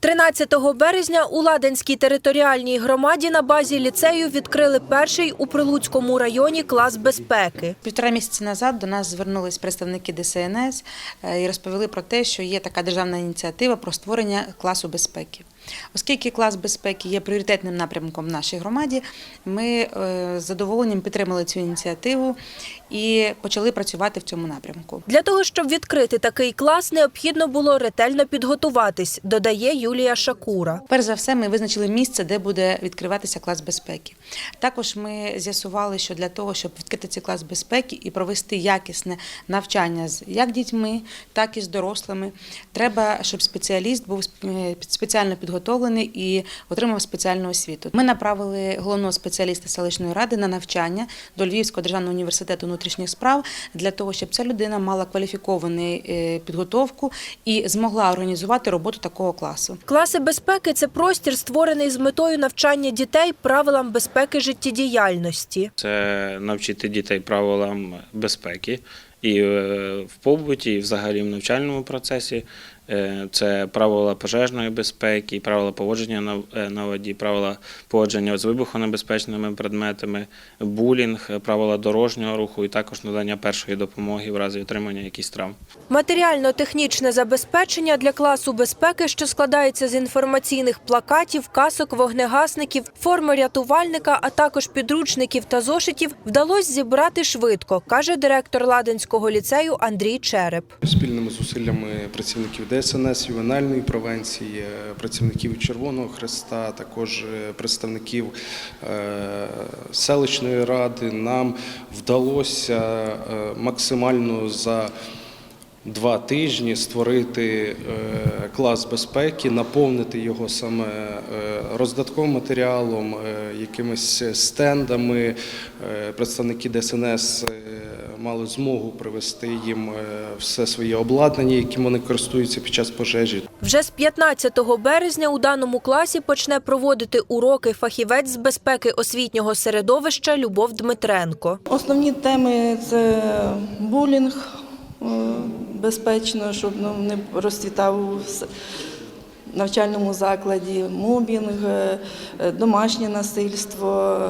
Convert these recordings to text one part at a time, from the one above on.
13 березня у Ладенській територіальній громаді на базі ліцею відкрили перший у Прилуцькому районі клас безпеки. Півтора місяці назад до нас звернулись представники ДСНС е, і розповіли про те, що є така державна ініціатива про створення класу безпеки. Оскільки клас безпеки є пріоритетним напрямком в нашій громаді, ми е, з задоволенням підтримали цю ініціативу і почали працювати в цьому напрямку. Для того, щоб відкрити такий клас, необхідно було ретельно підготуватись, додає Юлія Шакура. Перш за все, ми визначили місце, де буде відкриватися клас безпеки. Також ми з'ясували, що для того, щоб відкрити цей клас безпеки і провести якісне навчання з як дітьми, так і з дорослими, треба, щоб спеціаліст був е, спеціально підготовлений і отримав спеціальну освіту. Ми направили головного спеціаліста селищної ради на навчання до Львівського державного університету внутрішніх справ для того, щоб ця людина мала кваліфіковану е, підготовку і змогла організувати роботу такого класу. Класи безпеки це простір, створений з метою навчання дітей правилам безпеки життєдіяльності. Це навчити дітей правилам безпеки і е, в побуті, і взагалі в навчальному процесі. Е, Це правила пожежної безпеки, правила поводження на- е, на воді, правила поводження з вибухонебезпечними предметами, булінг, правила дорожнього руху і також надання першої допомоги в разі отримання якихось травм. Матеріально-технічне забезпечення для класу безпеки, що складається з інформаційних плакатів, касок, вогнегасників, форми рятувальника, а також підручників та зошитів, вдалося зібрати швидко, каже директор Ладенського ліцею Андрій Череп. Спільними зусиллями працівників ДСНС, ювенальної превенції, е, працівників Червоного Хреста, також е, представників е, селищної ради нам вдалося максимально за два тижні створити клас безпеки, наповнити його саме роздатковим матеріалом, якимись стендами. Представники ДСНС мали змогу привезти їм е, все своє обладнання, яким вони користуються під час пожежі. Вже з 15 березня у даному класі почне проводити уроки фахівець з безпеки освітнього середовища Любов Дмитренко. Основні теми це булінг е, безпечно, щоб ну, не розцвітав с- навчальному закладі, мобінг, е, домашнє насильство,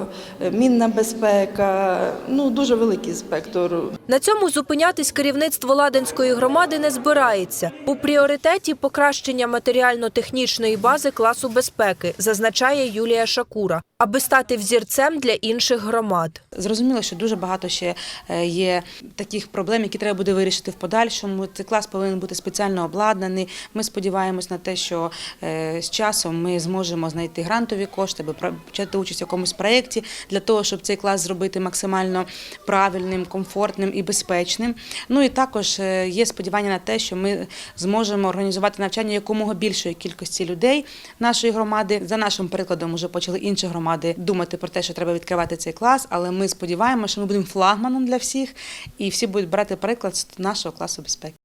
е, мінна безпека. Ну, дуже великий спектр На цьому зупинятись керівництво Ладенської громади не збирається. У пріоритеті покращення матеріально-технічної бази класу безпеки, зазначає Юлія Шакура, аби стати взірцем для інших громад. Зрозуміло, що дуже багато ще е, є таких проблем, які треба буде вирішити в подальшому. Цей клас повинен бути спеціально обладнаний. Ми сподіваємось на те, що е, з часом ми зможемо знайти грантові кошти, аби почати участь в якомусь проєкті для того, щоб цей клас зробити максимально правильним, комфортним і безпечним. Ну і також е, є сподівання на те, що ми зможемо організувати навчання якомога більшої кількості людей нашої громади. За нашим прикладом, вже почали інші громади думати про те, що треба відкривати цей клас, але ми сподіваємося, що ми будемо флагманом для всіх, і всі будуть брати приклад з нашого класу безпеки.